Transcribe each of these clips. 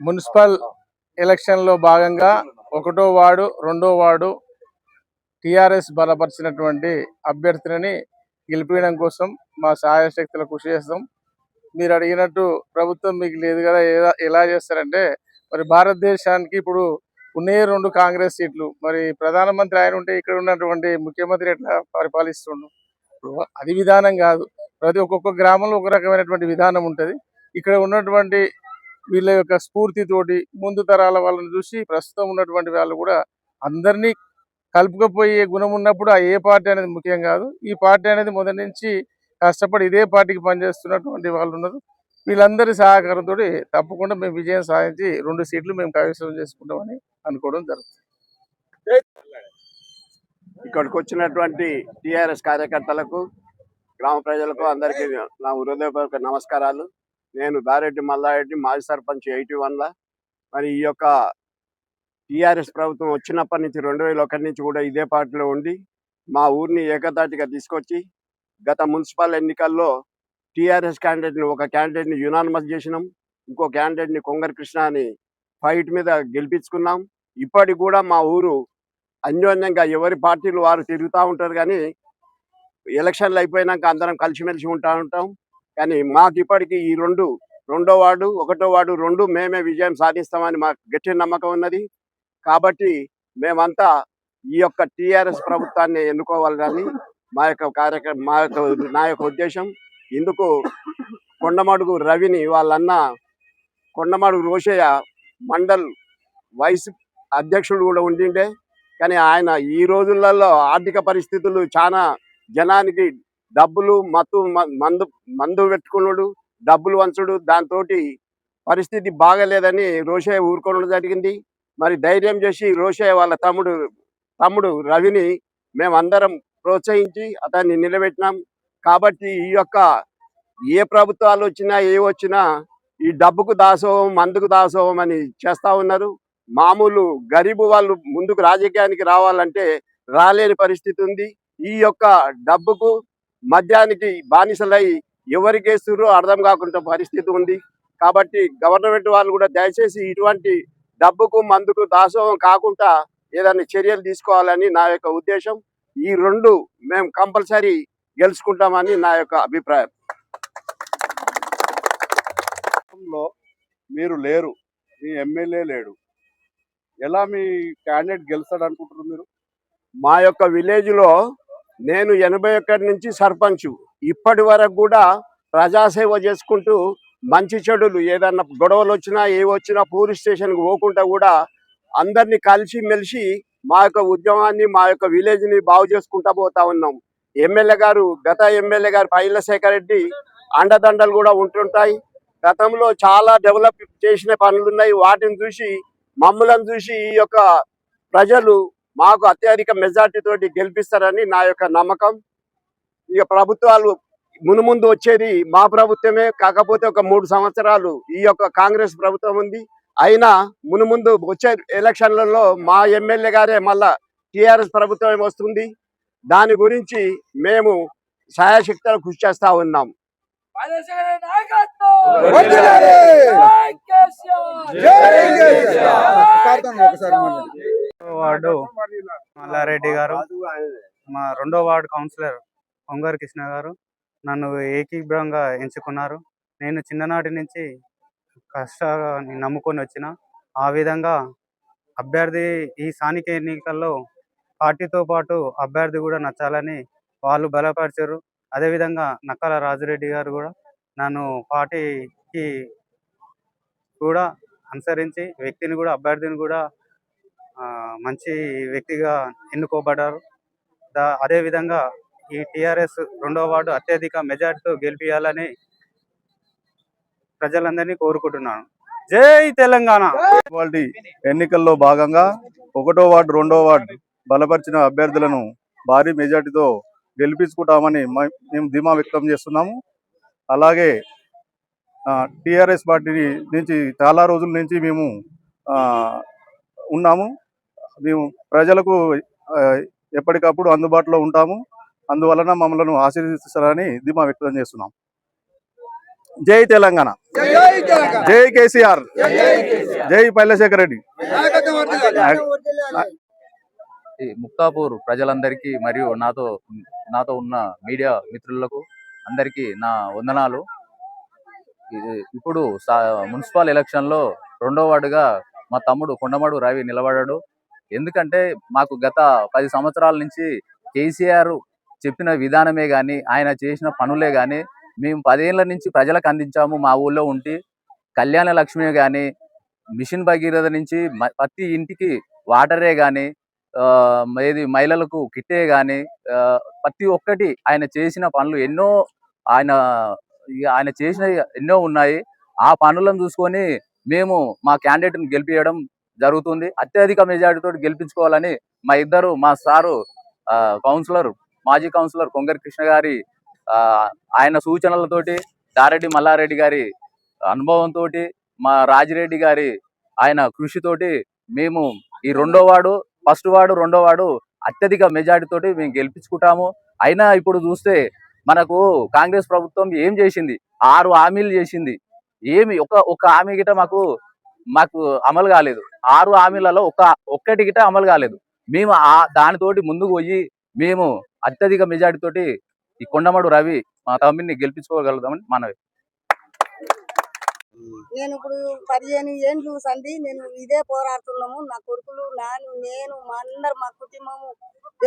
Municipal ఎలక్షన్లో భాగంగా ఒకటో వార్డు రెండో వార్డు టిఆర్ఎస్ బలపరిచినటువంటి అభ్యర్థులని గెలిపించడం కోసం మా సహాయ శక్తుల కృషి చేస్తాం. మీరు అడిగినట్టు ప్రభుత్వం మీకు లేదు కదా ఎలా ఎలా చేస్తారంటే మరి భారతదేశానికి ఇప్పుడు ఉన్నే రెండు కాంగ్రెస్ సీట్లు. మరి ప్రధానమంత్రి ఆయన ఉంటే ఇక్కడ ఉన్నటువంటి ముఖ్యమంత్రి ఎట్లా పరిపాలిస్తుండు? అది విధానం కాదు. ప్రతి ఒక్కొక్క గ్రామంలో ఒక రకమైనటువంటి విధానం ఉంటుంది. ఇక్కడ ఉన్నటువంటి వీళ్ళ యొక్క స్ఫూర్తితోటి ముందు తరాల వాళ్ళని చూసి ప్రస్తుతం ఉన్నటువంటి వాళ్ళు కూడా అందరినీ కలుపుకపోయే గుణం ఉన్నప్పుడు ఆ ఏ పార్టీ అనేది ముఖ్యం కాదు. ఈ పార్టీ అనేది మొదటి నుంచి కష్టపడి ఇదే పార్టీకి పనిచేస్తున్నటువంటి వాళ్ళు ఉన్నారు. వీళ్ళందరి సహకారంతో తప్పకుండా మేము విజయం సాధించి రెండు సీట్లు మేము కైవసం చేసుకుంటామని అనుకోవడం జరుగుతుంది. ఇక్కడికి వచ్చినటువంటి టిఆర్ఎస్ కార్యకర్తలకు గ్రామ ప్రజలకు అందరికీ నా హృదయపూర్వక నమస్కారాలు. నేను దారెడ్డి మల్లారెడ్డి మాజీ సర్పంచ్ ఎయిటీ వన్ల. మరి ఈ యొక్క టిఆర్ఎస్ ప్రభుత్వం వచ్చినప్పటి నుంచి రెండు వేల ఒకటి నుంచి కూడా ఇదే పార్టీలో ఉండి మా ఊరిని ఏకతాటిగా తీసుకొచ్చి గత మున్సిపల్ ఎన్నికల్లో టిఆర్ఎస్ క్యాండిడేట్ని ఒక క్యాండిడేట్ని యునానిమస్ చేసినాం. ఇంకో క్యాండిడేట్ని కొంగర్ కృష్ణ అని ఫైట్ మీద గెలిపించుకున్నాం. ఇప్పటికి కూడా మా ఊరు అన్యోన్యంగా ఎవరి పార్టీలు వారు తిరుగుతూ ఉంటారు కానీ ఎలక్షన్లు అయిపోయినాక అందరం కలిసిమెలిసి ఉంటా ఉంటాం. కానీ మాకు ఇప్పటికీ ఈ రెండు రెండో వార్డు ఒకటో వార్డు రెండు మేమే విజయం సాధిస్తామని మాకు గట్టి నమ్మకం ఉన్నది. కాబట్టి మేమంతా ఈ యొక్క టిఆర్ఎస్ ప్రభుత్వాన్ని ఎన్నుకోవాలని మా యొక్క కార్యక్రమం మా యొక్క నా యొక్క ఉద్దేశం. ఇందుకు కొండమడుగు రవిని వాళ్ళన్న కొండమడుగు రోషయ్య మండల్ వైస్ అధ్యక్షుడు కూడా ఉండిండే. కానీ ఆయన ఈ రోజులలో ఆర్థిక పరిస్థితులు చాలా జనానికి డబ్బులు మత్తు మందు మందు పెట్టుకున్నాడు డబ్బులు వంచుడు దాంతో పరిస్థితి బాగలేదని రోషయ్య ఊరుకోవడం జరిగింది. మరి ధైర్యం చేసి రోషయ్య వాళ్ళ తమ్ముడు తమ్ముడు రవిని మేమందరం ప్రోత్సహించి అతన్ని నిలబెట్టినాం. కాబట్టి ఈ యొక్క ఏ ప్రభుత్వాలు వచ్చినా ఏ వచ్చినా ఈ డబ్బుకు దాసోహం మందుకు దాసోహం అని చేస్తా ఉన్నారు. మామూలు గరీబు వాళ్ళు ముందుకు రాజకీయానికి రావాలంటే రాలేని పరిస్థితి ఉంది. ఈ యొక్క డబ్బుకు మద్యానికి బానిసలై ఎవరికి వేస్తుర్రో అర్థం కాకుండా పరిస్థితి ఉంది. కాబట్టి గవర్నమెంట్ వాళ్ళు కూడా దయచేసి ఇటువంటి డబ్బుకు మందుకు దాసోహం కాకుండా ఏదైనా చర్యలు తీసుకోవాలని నా యొక్క ఉద్దేశం. ఈ రెండు మేము కంపల్సరీ గెలుచుకుంటామని నా యొక్క అభిప్రాయం. లో మీరు లేరు. మీ ఎమ్మెల్యే లేడు. ఎలా మీ క్యాండిడేట్ గెలుస్తాడు అనుకుంటారు మీరు? మా యొక్క విలేజ్లో నేను ఎనభై ఒక్కటి నుంచి సర్పంచ్. ఇప్పటి వరకు కూడా ప్రజాసేవ చేసుకుంటూ మంచి చెడులు ఏదన్నా గొడవలు వచ్చినా ఏ వచ్చినా పోలీస్ స్టేషన్కి పోకుండా కూడా అందరినీ కలిసి మెలిసి మా యొక్క ఉద్యమాన్ని మా యొక్క విలేజ్ని బాగు చేసుకుంటా పోతా ఉన్నాం. ఎమ్మెల్యే గారు గత ఎమ్మెల్యే గారు పైలశేఖర్ రెడ్డి అండదండలు కూడా ఉంటుంటాయి. గతంలో చాలా డెవలప్ చేసిన పనులు ఉన్నాయి వాటిని చూసి మమ్మలను చూసి ఈ యొక్క ప్రజలు మాకు అత్యధిక మెజార్టీ తోటి గెలిపిస్తారని నా యొక్క నమ్మకం. ఇక ప్రభుత్వాలు మునుముందు వచ్చేది మా ప్రభుత్వమే. కాకపోతే ఒక మూడు సంవత్సరాలు ఈ యొక్క కాంగ్రెస్ ప్రభుత్వం ఉంది. అయినా మునుముందు వచ్చే ఎలక్షన్లలో మా ఎమ్మెల్యే గారే మళ్ళా టిఆర్ఎస్ ప్రభుత్వం వస్తుంది. దాని గురించి మేము సాయశక్తులు కృషి చేస్తా ఉన్నాం. వార్డు మల్లారెడ్డి గారు మా రెండో వార్డు కౌన్సిలర్ పొంగారు కృష్ణ గారు నన్ను ఏకీభ్రంగా ఎంచుకున్నారు. నేను చిన్ననాటి నుంచి కష్టాన్ని నమ్ముకొని వచ్చిన ఆ విధంగా అభ్యర్థి ఈ స్థానిక ఎన్నికల్లో పార్టీతో పాటు అభ్యర్థి కూడా నచ్చాలని వాళ్ళు బలపరిచారు. అదేవిధంగా నక్కల రాజురెడ్డి గారు కూడా నన్ను పార్టీకి కూడా అనుసరించి వ్యక్తిని కూడా అభ్యర్థిని కూడా మంచి వ్యక్తిగా ఎన్నుకోబడ్డారు. దా అదేవిధంగా ఈ టీఆర్ఎస్ రెండవ వార్డు అత్యధిక మెజార్టీతో గెలిపించాలని ప్రజలందరినీ కోరుకుంటున్నాను. జై తెలంగాణ! వాళ్ళ ఎన్నికల్లో భాగంగా ఒకటో వార్డు రెండో వార్డు బలపరిచిన అభ్యర్థులను భారీ మెజార్టీతో గెలిపించుకుంటామని మేము ధీమా వ్యక్తం చేస్తున్నాము. అలాగే టిఆర్ఎస్ పార్టీ నుంచి చాలా రోజుల నుంచి మేము ఉన్నాము. మేము ప్రజలకు ఎప్పటికప్పుడు అందుబాటులో ఉంటాము. అందువలన మమ్మల్ని ఆశీర్వదిస్తారని ధీమా వ్యక్తం చేస్తున్నాం. జై తెలంగాణ. జై కేసీఆర్. జై పల్లెశేఖర్ రెడ్డి. ఈ ముక్తాపూర్ ప్రజలందరికీ మరియు నాతో నాతో ఉన్న మీడియా మిత్రులకు అందరికీ నా వందనాలు. ఇప్పుడు మున్సిపల్ ఎలక్షన్లో రెండో వార్డుగా మా తమ్ముడు కొండమడు రవి నిలబడాడు ఎందుకంటే మాకు గత పది సంవత్సరాల నుంచి కేసీఆర్ చెప్పిన విధానమే కానీ ఆయన చేసిన పనులే కానీ మేము పదేళ్ళ నుంచి ప్రజలకు అందించాము మా ఊళ్ళో ఉండి. కళ్యాణ లక్ష్మి గాని మిషన్ భగీరథ నుంచి ప్రతి ఇంటికి వాటరే కానీ ఏది మహిళలకు కిట్టే గాని ఆ, ప్రతి ఒక్కటి ఆయన చేసిన పనులు ఎన్నో ఆయన ఆయన చేసిన ఎన్నో ఉన్నాయి. ఆ పనులను చూసుకొని మేము మా క్యాండిడేట్ని గెలిపించడం జరుగుతుంది. అత్యధిక మెజారిటీతో గెలిపించుకోవాలని మా ఇద్దరు మా సారు ఆ, కౌన్సిలర్ మాజీ కౌన్సిలర్ కొంగరి కృష్ణ గారి ఆ, ఆయన సూచనలతోటి దారెడ్డి మల్లారెడ్డి గారి అనుభవంతో మా రాజిరెడ్డి గారి ఆయన కృషితోటి మేము ఈ రెండో వాడు ఫస్ట్ వాడు రెండో వాడు అత్యధిక మెజార్టీ తోటి మేము గెలిపించుకుంటాము. అయినా ఇప్పుడు చూస్తే మనకు కాంగ్రెస్ ప్రభుత్వం ఏం చేసింది? ఆరు హామీలు చేసింది. ఏమి ఒక ఒక హామీ గిట మాకు మాకు అమలు కాలేదు. ఆరు హామీలలో ఒక ఒక్కటి గిట అమలు కాలేదు. మేము ఆ దానితోటి ముందుకు పోయి మేము అత్యధిక మెజార్టీ తోటి ఈ కొండమడు రవి మా తమ్మిని గెలిపించుకోగలుగుతామని మనవి. నేను ఇప్పుడు పదిహేను ఏండ్లు సంది నేను ఇదే పోరాడుతున్నాము. నా కొడుకులు నాను నేను మా అందరు మా కుటుంబము.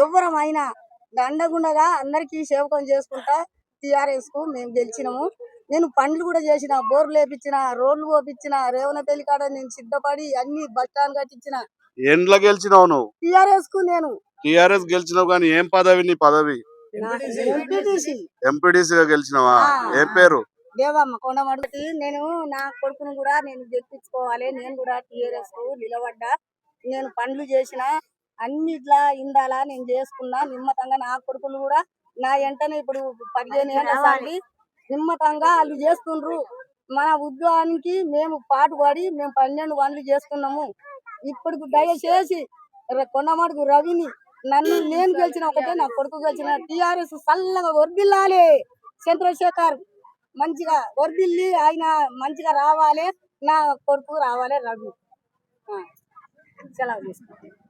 ఎవ్వరం అయినా దండగుండగా అందరికీ సేవకం చేసుకుంటా టిఆర్ఎస్కు మేము గెలిచినాము. నేను పనులు కూడా చేసిన బోర్లు వేపించిన రోడ్లు పోపించిన రేవనపల్లి కాడ నేను సిద్ధపడి అన్ని బస్ స్టాండ్ కట్టించిన. ఎండ్ల గెలిచినావు నువ్వు? టిఆర్ఎస్కు నేను. టిఆర్ఎస్ గెలిచినావు కానీ ఏం పదవి నీ పదవి? MPTC MPTC. గా గెలిచినావా. ఏం పేరు? దేవమ్మ కొండమడుగుతి నేను నా కొడుకును కూడా నేను గెలిపించుకోవాలి నేను కూడా టీఆర్ఎస్కు నిలబడ్డా నేను పనులు చేసిన అన్నిట్లా ఇందాలా నేను చేసుకున్నా నిమ్మతంగా నా కొడుకులు కూడా నా వెంటనే ఇప్పుడు పదిహేను ఏళ్ళ నిమ్మతంగా వాళ్ళు చేస్తుండ్రు. మన ఉద్యోగానికి మేము పాటుపడి మేము పన్నెండు పనులు చేసుకున్నాము ఇప్పుడు దయచేసి కొండమడుగు రవిని నన్ను నేను గెలిచిన ఒకటే నా కొడుకు గెలిచిన టిఆర్ఎస్ చల్లగా వర్దిల్లాలి చంద్రశేఖర్ మంచిగా వరదిల్లి ఆయన మంచిగా రావాలి నా కొడుకు రావాలి రవి సెలవు తీసుకుంటాను